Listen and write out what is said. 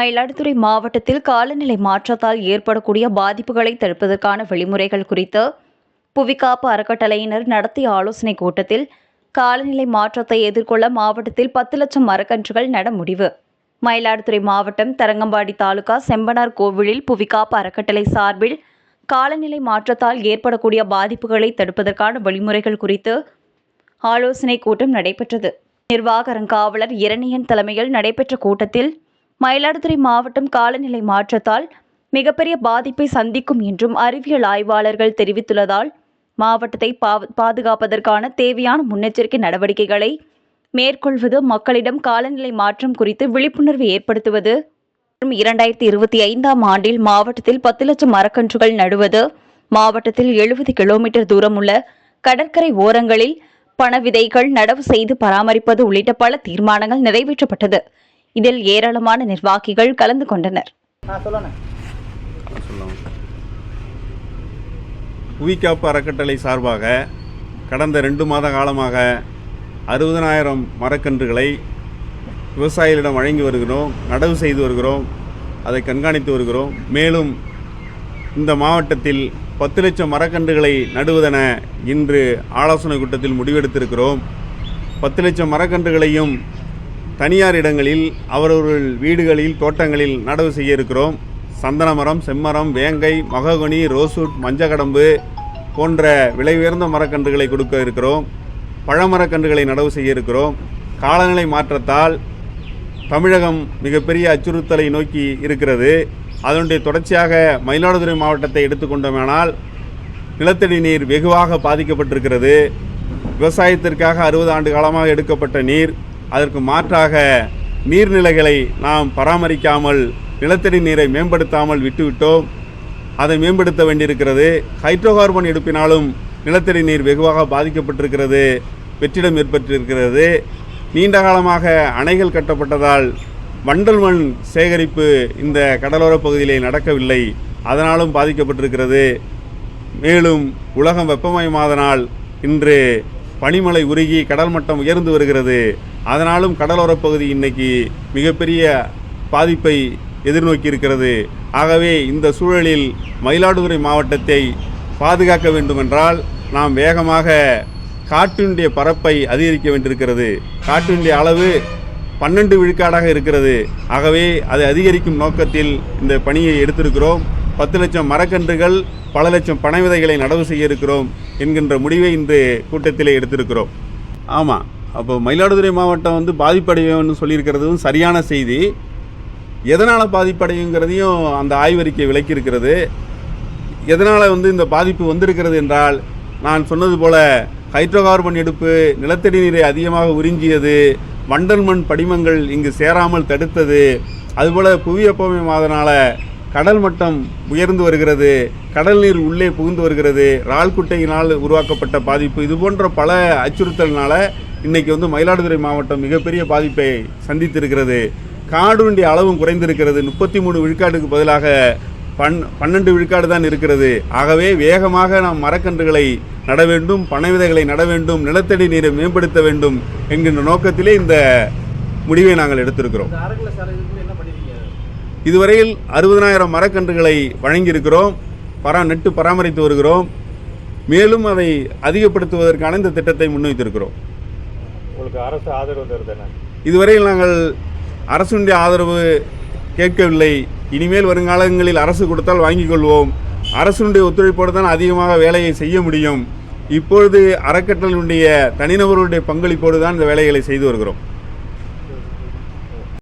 மயிலாடுதுறை மாவட்டத்தில் காலநிலை மாற்றத்தால் ஏற்படக்கூடிய பாதிப்புகளை தடுப்பதற்கான வழிமுறைகள் குறித்து புவிக்காப்பு அறக்கட்டளையினர் நடத்திய ஆலோசனைக் கூட்டத்தில் காலநிலை மாற்றத்தை எதிர்கொள்ள மாவட்டத்தில் பத்து லட்சம் மரக்கன்றுகள் நட முடிவு மயிலாடுதுறை மாவட்டம் தரங்கம்பாடி தாலுகா செம்பனார் கோவிலில் புவிக்காப்பு அறக்கட்டளை சார்பில் காலநிலை மாற்றத்தால் ஏற்படக்கூடிய பாதிப்புகளை தடுப்பதற்கான வழிமுறைகள் குறித்து ஆலோசனைக் கூட்டம் நடைபெற்றது. நிர்வாக அறங்காவலர் இரணியன் தலைமையில் நடைபெற்ற கூட்டத்தில் மயிலாடுதுறை மாவட்டம் காலநிலை மாற்றத்தால் மிகப்பெரிய பாதிப்பை சந்திக்கும் என்றும் அறிவியல் ஆய்வாளர்கள் தெரிவித்துள்ளதால் மாவட்டத்தை பா- பாதுகாப்பதற்கான தேவையான முன்னெச்சரிக்கை நடவடிக்கைகளை மேற்கொள்வது மக்களிடம் காலநிலை மாற்றம் குறித்து விழிப்புணர்வு ஏற்படுத்துவது. மற்றும் இரண்டாயிரத்தி இருபத்தி ஐந்தாம் ஆண்டில் மாவட்டத்தில் பத்து லட்சம் மரக்கன்றுகள் நடுவது மாவட்டத்தில் எழுபது கிலோமீட்டர் தூரம் உள்ள கடற்கரை ஓரங்களில் பண விதைகள் நடவு செய்து பராமரிப்பது உள்ளிட்ட பல தீர்மானங்கள் நிறைவேற்றப்பட்டது. இதில் ஏராளமான நிர்வாகிகள் கலந்து கொண்டனர். புவிக்காப்பு அறக்கட்டளை சார்பாக கடந்த ரெண்டு மாத காலமாக அறுபதனாயிரம் மரக்கன்றுகளை விவசாயிகளிடம் வழங்கி வருகிறோம் நடவு செய்து வருகிறோம் அதை கண்காணித்து வருகிறோம். மேலும் இந்த மாவட்டத்தில் பத்து லட்சம் மரக்கன்றுகளை நடுவதென இன்று ஆலோசனை கூட்டத்தில் முடிவெடுத்திருக்கிறோம். பத்து லட்சம் மரக்கன்றுகளையும் தனியார் இடங்களில் அவரவர்கள் வீடுகளில் தோட்டங்களில் நடவு செய்ய இருக்கிறோம் சந்தன மரம் செம்மரம் வேங்கை மகோகனி ரோசூட் மஞ்சக்கடம்பு போன்ற விலை உயர்ந்த மரக்கன்றுகளை கொடுக்க இருக்கிறோம். பழமரக்கன்றுகளை நடவு செய்ய இருக்கிறோம் காலநிலை மாற்றத்தால் தமிழகம் மிகப்பெரிய அச்சுறுத்தலை நோக்கி இருக்கிறது. அதனுடைய தொடர்ச்சியாக மயிலாடுதுறை மாவட்டத்தை எடுத்துக்கொண்டோமானால் நிலத்தடி நீர் வெகுவாக பாதிக்கப்பட்டிருக்கிறது. விவசாயத்திற்காக அறுபது ஆண்டு காலமாக எடுக்கப்பட்ட நீர் அதற்கு மாற்றாக நீர்நிலைகளை நாம் பராமரிக்காமல் நிலத்தடி நீரை மேம்படுத்தாமல் விட்டுவிட்டோம். அதை மேம்படுத்த வேண்டியிருக்கிறது. ஹைட்ரோ கார்பன் எடுப்பினாலும் நிலத்தடி நீர் வெகுவாக பாதிக்கப்பட்டிருக்கிறது. வெற்றிடம் ஏற்பட்டிருக்கிறது. நீண்ட காலமாக அணைகள் கட்டப்பட்டதால் வண்டல் மண் சேகரிப்பு இந்த கடலோரப் பகுதியிலே நடக்கவில்லை. அதனாலும் பாதிக்கப்பட்டிருக்கிறது. மேலும் உலகம் வெப்பமயமாதனால் இன்று பனிமலை உருகி கடல் மட்டம் உயர்ந்து வருகிறது. அதனாலும் கடலோரப் பகுதி இன்னைக்கு மிகப்பெரிய பாதிப்பை எதிர்நோக்கி இருக்கிறது ஆகவே இந்த சூழலில் மயிலாடுதுறை மாவட்டத்தை பாதுகாக்க வேண்டுமென்றால் நாம் வேகமாக காற்றினுடைய பரப்பை அதிகரிக்க வேண்டியிருக்கிறது. காற்றினுடைய அளவு பன்னெண்டு விழுக்காடாக இருக்கிறது. ஆகவே அதை அதிகரிக்கும் நோக்கத்தில் இந்த பணியை எடுத்திருக்கிறோம். பத்து லட்சம் மரக்கன்றுகள் பல லட்சம் பனை விதைகளை நடவு செய்ய இருக்கிறோம். என்கின்ற முடிவை இன்று கூட்டத்திலே எடுத்திருக்கிறோம். ஆமாம் அப்போ மயிலாடுதுறை மாவட்டம் வந்து பாதிப்படையும்னு சொல்லியிருக்கிறதும் சரியான செய்தி. எதனால் பாதிப்படையுங்கிறதையும் அந்த ஆய்வறிக்கை விளக்கியிருக்கிறது. எதனால் வந்து இந்த பாதிப்பு வந்திருக்கிறது என்றால் நான் சொன்னது போல ஹைட்ரோ கார்பன் எடுப்பு நிலத்தடி நீரை அதிகமாக உறிஞ்சியது வண்டல் மண் படிமங்கள் இங்கு சேராமல் தடுத்தது அதுபோல் புவி மாதனால் கடல் மட்டம் உயர்ந்து வருகிறது கடல் நீர் உள்ளே புகுந்து வருகிறது இறால் குட்டையினால் உருவாக்கப்பட்ட பாதிப்பு இது போன்ற பல அச்சுறுத்தல்னால இன்னைக்கு வந்து மயிலாடுதுறை மாவட்டம் மிகப்பெரிய பாதிப்பை சந்தித்திருக்கிறது. காடுடைய அளவும் குறைந்திருக்கிறது. முப்பத்தி மூணு விழுக்காட்டுக்கு பதிலாக பன் பன்னெண்டு விழுக்காடு தான் இருக்கிறது. ஆகவே வேகமாக நாம் மரக்கன்றுகளை நட வேண்டும் பனை விதைகளை நட வேண்டும் நிலத்தடி நீரை மேம்படுத்த வேண்டும் என்கின்ற நோக்கத்திலே இந்த முடிவை நாங்கள் எடுத்திருக்கிறோம். இதுவரையில் அறுபதனாயிரம் மரக்கன்றுகளை வழங்கியிருக்கிறோம். பரா நட்டு பராமரித்து வருகிறோம். மேலும் அதை அதிகப்படுத்துவதற்கான இந்த திட்டத்தை முன்வைத்திருக்கிறோம். உங்களுக்கு அரசு ஆதரவு தருது இதுவரையில் நாங்கள் அரசுடைய ஆதரவு கேட்கவில்லை. இனிமேல் வருங்காலங்களில் அரசு கொடுத்தால் வாங்கிக் கொள்வோம். அரசுடைய ஒத்துழைப்போடு தான் அதிகமாக வேலையை செய்ய முடியும். இப்பொழுது அறக்கட்டளையுடைய தனிநபர்களுடைய பங்களிப்போடு தான் இந்த வேலைகளை செய்து வருகிறோம்.